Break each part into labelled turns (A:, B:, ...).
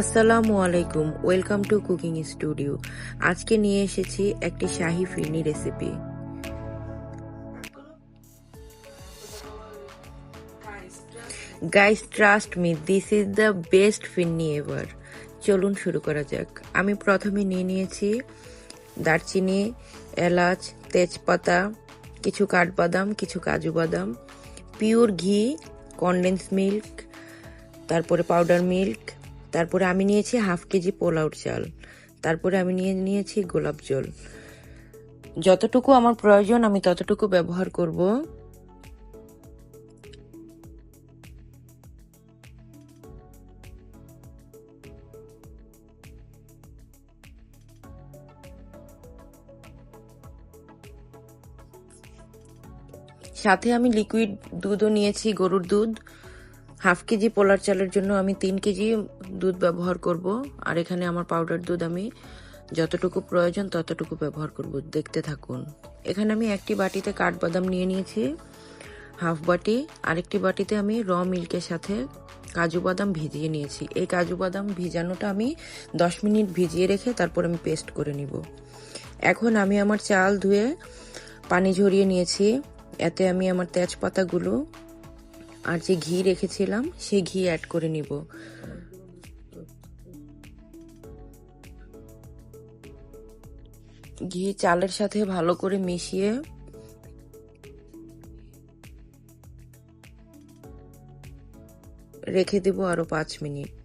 A: আসসালামু আলাইকুম, welcome to cooking studio. আজকে নিয়ে এসেছি একটি shahi phirni recipe. Guys trust me this is the best phirni ever চলুন শুরু করা যাক। আমি প্রথমে নিয়ে নিয়েছি দারচিনি, এলাচ, তেজপাতা, কিছু কাঠবাদাম, কিছু কাজু বাদাম পিওর ঘি কনডেন্স মিল্ক তারপরে পাউডার মিল্ক তারপরে আমি নিয়েছি হাফ কেজি পোলাউট চাল। তারপরে আমি নিয়ে নিয়েছি গোলাপ জল। যতটুকু আমার প্রয়োজন, আমি ততটুকু ব্যবহার করব। সাথে আমি লিকুইড দুধও নিয়েছি, গরুর দুধ। হাফ কেজি পোলার চালের জন্য আমি তিন কেজি দুধ ব্যবহার করব। আর এখানে আমার পাউডার দুধ আমি যতটুকু প্রয়োজন ততটুকু ব্যবহার করব। দেখতে থাকুন। এখানে আমি একটি বাটিতে কাঠবাদাম নিয়ে নিয়েছি, হাফ বাটি। আরেকটি বাটিতে আমি র মিল্কের সাথে কাজু বাদাম ভিজিয়ে নিয়েছি। এই কাজু বাদাম ভিজানোটা আমি দশ মিনিট ভিজিয়ে রেখে তারপর আমি পেস্ট করে নিব। এখন আমি আমার চাল ধুয়ে পানি ঝরিয়ে নিয়েছি। এতে আমি আমার তেজপাতাগুলো আর যে ঘি রেখেছিলাম সে ঘি অ্যাড করে নিব। ঘি চালের সাথে ভালো করে মিশিয়ে রেখে দেব আরও পাঁচ মিনিট।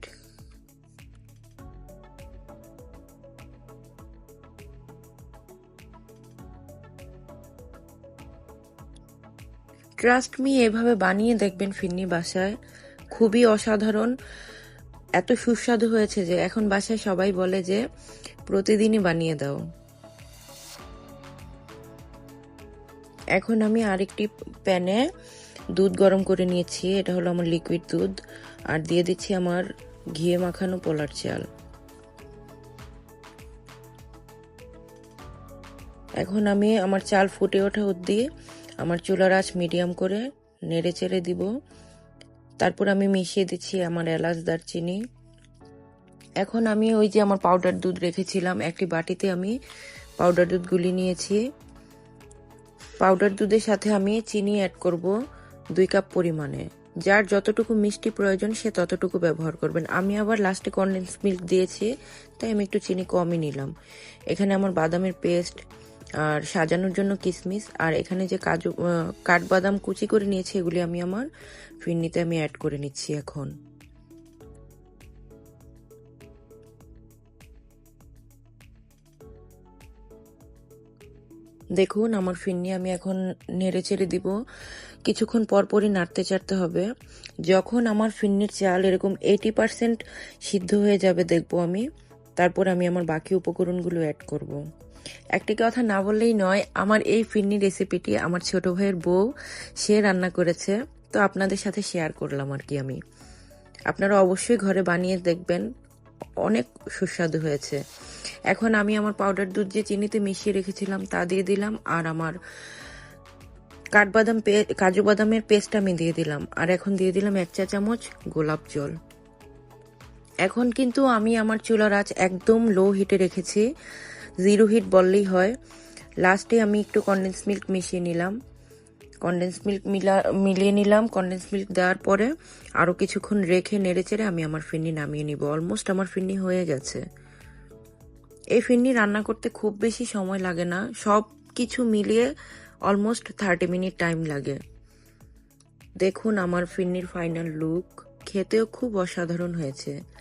A: ট্রাস্ট মি এভাবে বানিয়ে দেখবেন ফিরনি বাসায়। খুবই অসাধারণ। এত সুস্বাদু হয়েছে যে এখন বাসায় সবাই বলে যে, প্রতিদিনই বানিয়ে দাও। এখন আমি আরেকটি প্যানে দুধ গরম করে নিয়েছি। এটা হলো আমার লিকুইড দুধ। আর দিয়ে দিচ্ছি আমার ঘিয়ে মাখানো পোলার চাল। এখন আমি আমার চাল ফুটে ওঠা দিয়ে, আমার চুলার আঁচ মিডিয়াম করে নেড়ে চেড়ে দিব। তারপর আমি মিশিয়ে দিচ্ছি আমার এলাচ দারচিনি। এখন আমি ওই যে আমার পাউডার দুধ রেখেছিলাম, একটি বাটিতে আমি পাউডার দুধ গুলি নিয়েছি। পাউডার দুধের সাথে আমি চিনি অ্যাড করব দুই কাপ পরিমাণে। যার যতটুকু মিষ্টি প্রয়োজন সে ততটুকু ব্যবহার করবেন। আমি আবার লাস্টে কনডেন্স মিল্ক দিয়েছি, তাই আমি একটু চিনি কমই নিলাম। এখানে আমার বাদামের পেস্ট আর সাজানোর জন্য কিসমিস। আর এখানে যে কাজু কাঠবাদাম কুচি করে নিয়েছি, এগুলি আমি আমার ফিরনিতে আমি অ্যাড করে নিচ্ছি এখন। দেখুন, আমার ফিরনি আমি এখন নেড়ে চেড়ে দিব। কিছুক্ষণ পরপরই নাড়তে চাড়তে হবে। যখন আমার ফিরনির চাল এরকম এইটি পার্সেন্ট সিদ্ধ হয়ে যাবে, দেখব আমি। তারপর আমি আমার বাকি উপকরণগুলো অ্যাড করব। একটি কথা না বললেই নয়, আমার এই ফিরনি রেসিপিটি আমার ছোট ভাইয়ের বউ, সে রান্না করেছে। তো আপনাদের সাথে শেয়ার করলাম আর কি আমি। আপনারা অবশ্যই ঘরে বানিয়ে দেখবেন, অনেক সুস্বাদু হয়েছে। এখন আমি আমার পাউডার দুধ যে চিনিতে মিশিয়ে রেখেছিলাম তা দিয়ে দিলাম, আর আমার কাঠবাদাম কাজু বাদামের পেস্ট আমি দিয়ে দিলাম। আর এখন দিয়ে দিলাম এক চা চামচ গোলাপ জল। এখন কিন্তু আমি আমার চুলার আঁচ একদম লো হিটে রেখেছি। জিরো হিট বললেই হয়। লাস্টে আমি একটু কনডেন্স মিল্ক মিশিয়ে নিলাম। কনডেন্স মিল্ক মিলা, মিলিয়ে নিলাম। কনডেন্স মিল্ক দেওয়ার পরে আরও কিছুক্ষণ রেখে নেড়ে চেড়ে আমি আমার ফিরনি নামিয়ে নিব। অলমোস্ট আমার ফিরনি হয়ে গেছে। এই ফিরনি রান্না করতে খুব বেশি সময় লাগে না। সব কিছু মিলিয়ে অলমোস্ট থার্টি মিনিট টাইম লাগে। দেখুন আমার ফিরনির ফাইনাল লুক খেতেও খুব অসাধারণ হয়েছে।